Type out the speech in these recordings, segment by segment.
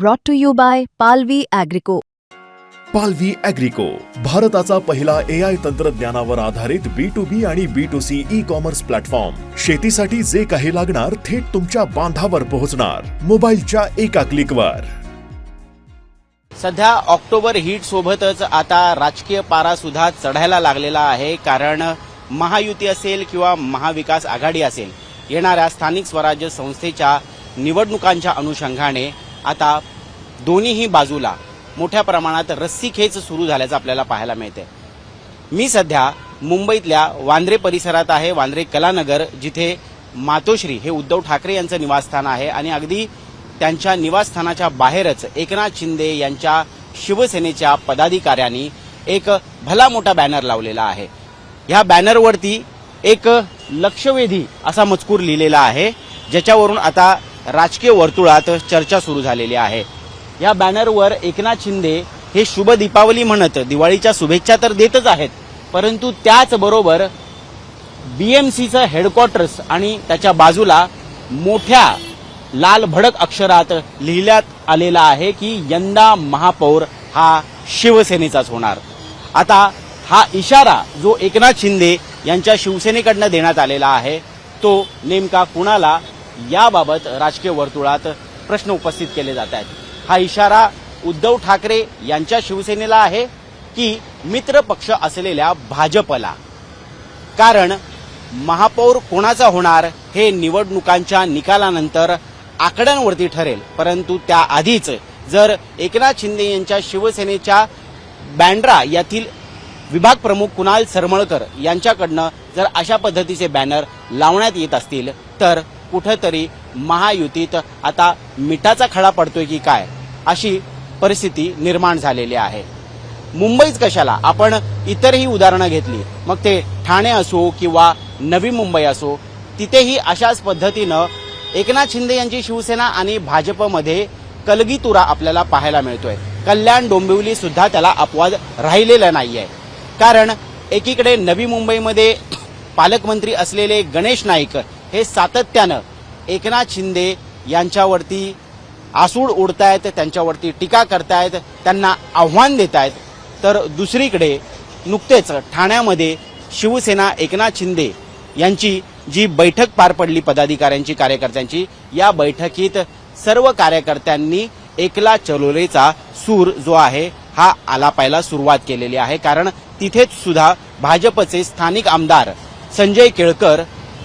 brought to you by Palvi Agrico. पालवी अॅग्रिको भारताचा पहिला ए आय तंत्रज्ञानावर आधारित बी टू बी आणि B two C ecommerce platform शेतीसाठी जे काही लागणार थेट तुमच्या बांधावर पोहोचणार. मोबाईलच्या एका क्लिकवर सध्या ऑक्टोबर हिट सोबतच आता राजकीय पारा सुद्धा चढायला लागलेला आहे कारण महायुती असेल किंवा महाविकास आघाडी असेल येणाऱ्या स्थानिक स्वराज्य संस्थेच्या निवडणुकांच्या अनुषंगाने आता दोन्हीही बाजूला मोठ्या प्रमाणात रस्सीखेच सुरू झाल्याचं आपल्याला पाहायला मिळते मी सध्या मुंबईतल्या वांद्रे परिसरात आहे वांद्रे कलानगर जिथे मातोश्री हे उद्धव ठाकरे यांचं निवासस्थान आहे आणि अगदी त्यांच्या निवासस्थानाच्या बाहेरच एकनाथ शिंदे यांच्या शिवसेनेच्या पदाधिकाऱ्यांनी एक भला मोठा बॅनर लावलेला आहे. ह्या बॅनरवरती एक लक्षवेधी असा मजकूर लिहिलेला आहे ज्याच्यावरून आता राजकीय वर्तुळात चर्चा सुरू झालेली आहे. या बॅनरवर एकनाथ शिंदे हे शुभ दीपावली म्हणत दिवाळीच्या शुभेच्छा तर देतच आहेत परंतु त्याचबरोबर बीएमसीचं हेडक्वार्टर्स आणि त्याच्या बाजूला मोठ्या लाल भडक अक्षरात लिहिण्यात आलेला आहे की यंदा महापौर हा शिवसेनेचाच होणार. आता हा इशारा जो एकनाथ शिंदे यांच्या शिवसेनेकडनं देण्यात आलेला आहे तो नेमका कुणाला याबाबत राजकीय वर्तुळात प्रश्न उपस्थित केले जात आहेत. हा इशारा उद्धव ठाकरे यांच्या शिवसेनेला आहे की मित्र पक्ष असलेल्या भाजपला? कारण महापौर कोणाचा होणार हे निवडणुकांच्या निकालानंतर आकड्यांवरती ठरेल. परंतु त्याआधीच जर एकनाथ शिंदे यांच्या शिवसेनेच्या बँड्रा यातील विभाग प्रमुख कुणाल सरमळकर यांच्याकडनं जर अशा पद्धतीचे बॅनर लावण्यात येत असतील तर कुठंतरी महायुतीत आता मिठाचा खडा पडतोय की काय अशी परिस्थिती निर्माण झालेली आहे. मुंबईच कशाला? आपण इतरही उदाहरणं घेतली. मग ते ठाणे असो किंवा नवी मुंबई असो तिथेही अशाच पद्धतीनं एकनाथ शिंदे यांची शिवसेना आणि भाजपमध्ये कलगीतुरा आपल्याला पाहायला मिळतोय. कल्याण डोंबिवली सुद्धा त्याला अपवाद राहिलेला नाहीये. कारण एकीकडे नवी मुंबईमध्ये पालकमंत्री असलेले गणेश नाईक हे सातत्यानं एकनाथ शिंदे यांच्यावरती आसूड ओढतायत त्यांच्यावरती टीका करतायत त्यांना आव्हान देत आहेत तर दुसरीकडे नुकतेच ठाण्यामध्ये शिवसेना एकनाथ शिंदे यांची जी बैठक पार पडली पदाधिकाऱ्यांची कार्यकर्त्यांची या बैठकीत सर्व कार्यकर्त्यांनी एकला चलोलेचा सूर जो आहे हा आलापायला सुरुवात केलेली आहे. कारण तिथेच सुद्धा भाजपचे स्थानिक आमदार संजय केळकर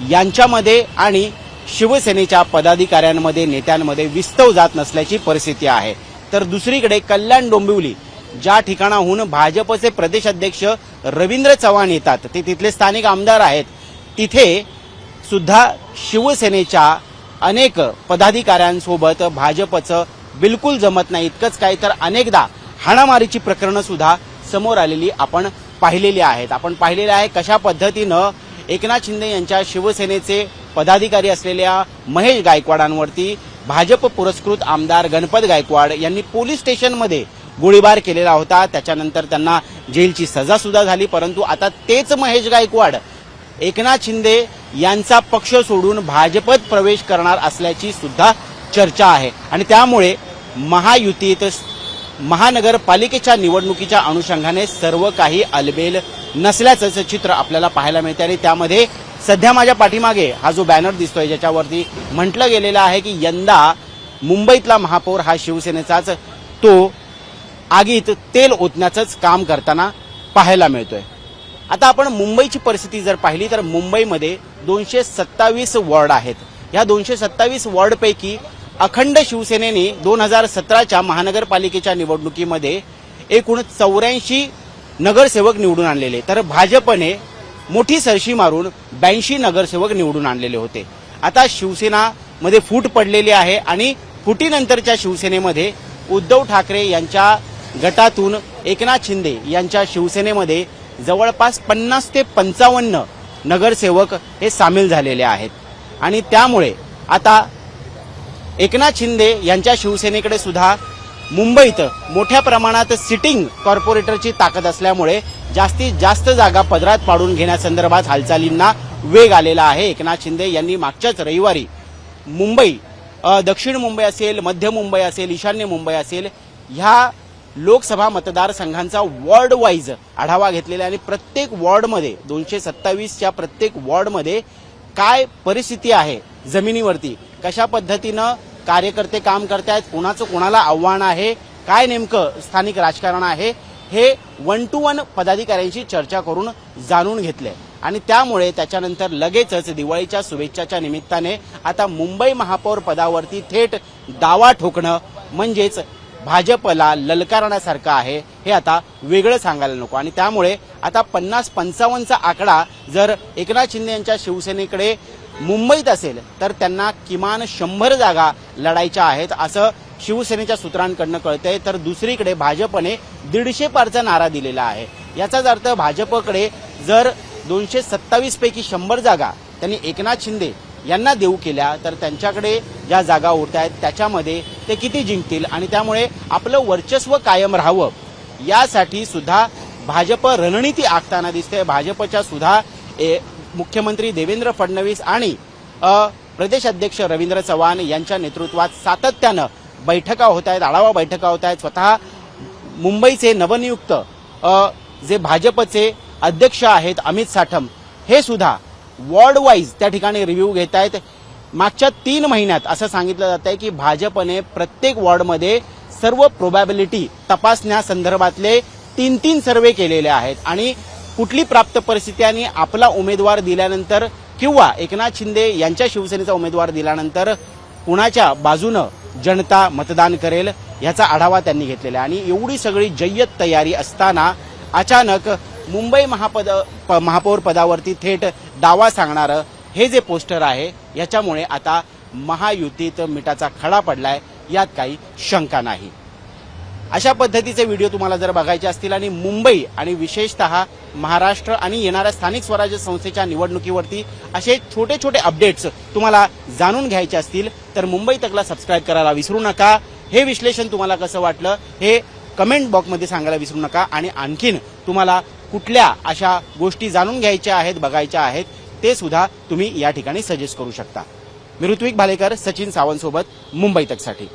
यांच्यामध्ये आणि शिवसेनेच्या पदाधिकाऱ्यांमध्ये नेत्यांमध्ये विस्तव जात नसल्याची परिस्थिती आहे. तर दुसरीकडे कल्याण डोंबिवली ज्या ठिकाणाहून भाजपचे प्रदेश अध्यक्ष रवींद्र चव्हाण येतात ते तिथले स्थानिक आमदार आहेत. तिथे सुद्धा शिवसेनेच्या अनेक पदाधिकाऱ्यांसोबत भाजपचं बिलकुल जमत नाही. इतकंच काय तर अनेकदा हाणामारीची प्रकरणं सुद्धा समोर आलेली आपण पाहिलेली आहेत. आपण पाहिलेले आहे कशा पद्धतीनं एकनाथ शिंदे यांच्या शिवसेनेचे पदाधिकारी असलेल्या महेश गायकवाडांवरती भाजप पुरस्कृत आमदार गणपत गायकवाड यांनी पोलीस स्टेशनमध्ये गोळीबार केलेला होता. त्याच्यानंतर त्यांना जेलची सजा सुद्धा झाली परंतु आता तेच महेश गायकवाड एकनाथ शिंदे यांचा पक्ष सोडून भाजपत प्रवेश करणार असल्याची सुद्धा चर्चा आहे. आणि त्यामुळे महायुतीत महानगरपालिकेच्या निवडणुकीच्या अनुषंगाने सर्व काही अलबेल नसल्याचं चित्र आपल्याला पाहायला मिळते आणि त्यामध्ये सध्या माझ्या पाठीमागे हा जो बॅनर दिसतोय ज्याच्यावरती म्हटलं गेलेलं आहे की यंदा मुंबईतला महापौर हा शिवसेनेचाच तो आगीत तेल ओतण्याचंच काम करताना पाहायला मिळतोय. आता आपण मुंबईची परिस्थिती जर पाहिली तर मुंबईमध्ये दोनशे सत्तावीस वॉर्ड आहेत. या दोनशे सत्तावीस वॉर्डपैकी अखंड शिवसेनेने दोन हजार सतराच्या महानगरपालिकेच्या निवडणुकीमध्ये एकूण चौऱ्याऐंशी नगरसेवक निवडून आणलेले. तर भाजपने मोठी सरशी मारून ब्याऐंशी नगरसेवक निवडून आणलेले होते. आता शिवसेना मध्ये फूट पडलेली आहे आणि फुटीनंतरच्या शिवसेनेमध्ये उद्धव ठाकरे यांच्या गटातून एकनाथ शिंदे यांच्या शिवसेनेमध्ये जवळपास पन्नास ते पंचावन्न नगरसेवक हे सामील झालेले आहेत. आणि त्यामुळे आता एकनाथ शिंदे यांच्या शिवसेनेकडे सुद्धा मुंबईत मोठ्या प्रमाणात सिटिंग कॉर्पोरेटरची ताकद असल्यामुळे जास्तीत जास्त जागा पदरात पाडून घेण्यासंदर्भात हालचालींना वेग आलेला आहे. एकनाथ शिंदे यांनी मागच्याच रविवारी मुंबई दक्षिण मुंबई असेल मध्य मुंबई असेल ईशान्य मुंबई असेल ह्या लोकसभा मतदारसंघांचा वॉर्ड वाईज आढावा घेतलेला आणि प्रत्येक वॉर्डमध्ये दोनशे सत्तावीसच्या प्रत्येक वॉर्डमध्ये काय परिस्थिती आहे जमिनीवरती? कशा पद्धतीनं कार्यकर्ते काम करतायत? कोणाचं कोणाला आव्हान आहे? काय नेमकं स्थानिक राजकारण आहे? हे वन टू वन पदाधिकाऱ्यांशी चर्चा करून जाणून घेतले आणि त्यामुळे त्याच्यानंतर लगेचच दिवाळीच्या शुभेच्छाच्या निमित्ताने आता मुंबई महापौर पदावरती थेट दावा ठोकणं म्हणजेच भाजपला ललकारण्यासारखं आहे हे आता वेगळं सांगायला नको. आणि त्यामुळे आता पन्नास पंचावन्नचा आकडा जर एकनाथ शिंदे यांच्या शिवसेनेकडे मुंबईत असेल तर त्यांना किमान शंभर जागा लढायच्या आहेत असं शिवसेनेच्या सूत्रांकडनं कळतंय. तर दुसरीकडे भाजपने दीडशे पारचा नारा दिलेला आहे. याचाच अर्थ भाजपकडे जर दोनशे सत्तावीस पैकी शंभर जागा त्यांनी एकनाथ शिंदे यांना देऊ केल्या तर त्यांच्याकडे ज्या जागा उरत आहेत त्याच्यामध्ये ते किती जिंकतील? आणि त्यामुळे आपलं वर्चस्व कायम राहावं यासाठी सुद्धा भाजप रणनीती आखताना दिसते. भाजपच्या सुद्धा ए, मुख्यमंत्री देवेंद्र फडणवीस आणि प्रदेश अध्यक्ष रवींद्र चव्हाण यांच्या नेतृत्वात सातत्यानं बैठका होत आहेत आढावा बैठका होत आहेत. स्वतः मुंबईचे नवनियुक्त जे भाजपचे अध्यक्ष आहेत अमित साठम हे सुद्धा वॉर्ड वाईज त्या ठिकाणी रिव्ह्यू घेत आहेत. मागच्या तीन महिन्यात असं सांगितलं जात आहे की भाजपने प्रत्येक वॉर्डमध्ये सर्व प्रोबॅबिलिटी तपासण्यासंदर्भातले तीन तीन सर्वे केलेले आहेत. आणि कुठली प्राप्त परिस्थिती आणि आपला उमेदवार दिल्यानंतर किंवा एकनाथ शिंदे यांच्या शिवसेनेचा उमेदवार दिल्यानंतर कुणाच्या बाजूनं जनता मतदान करेल याचा आढावा त्यांनी घेतलेला आहे. आणि एवढी सगळी जय्यत तयारी असताना अचानक मुंबई महापद प- महापौर पदावरती थेट दावा सांगणारं हे जे पोस्टर आहे याच्यामुळे आता महायुतीत मिठाचा खडा पडलाय यात काही शंका नाही. अशा पद्धतीचे व्हिडिओ तुम्हाला जर बघायचे असतील आणि मुंबई आणि विशेषतः महाराष्ट्र आणि येणाऱ्या स्थानिक स्वराज्य संस्थेच्या निवडणुकीवरती असे छोटे छोटे अपडेट्स तुम्हाला जाणून घ्यायचे असतील तर मुंबई तकला सबस्क्राईब करायला विसरू नका. हे विश्लेषण तुम्हाला कसं वाटलं हे कमेंट बॉक्समध्ये सांगायला विसरू नका. आणि आणखीन तुम्हाला कुठल्या अशा गोष्टी जाणून घ्यायच्या आहेत बघायच्या आहेत ते सुद्धा तुम्ही या ठिकाणी सजेस्ट करू शकता. मी ऋत्विक भालेकर सचिन सावंत सोबत मुंबई तकसाठी.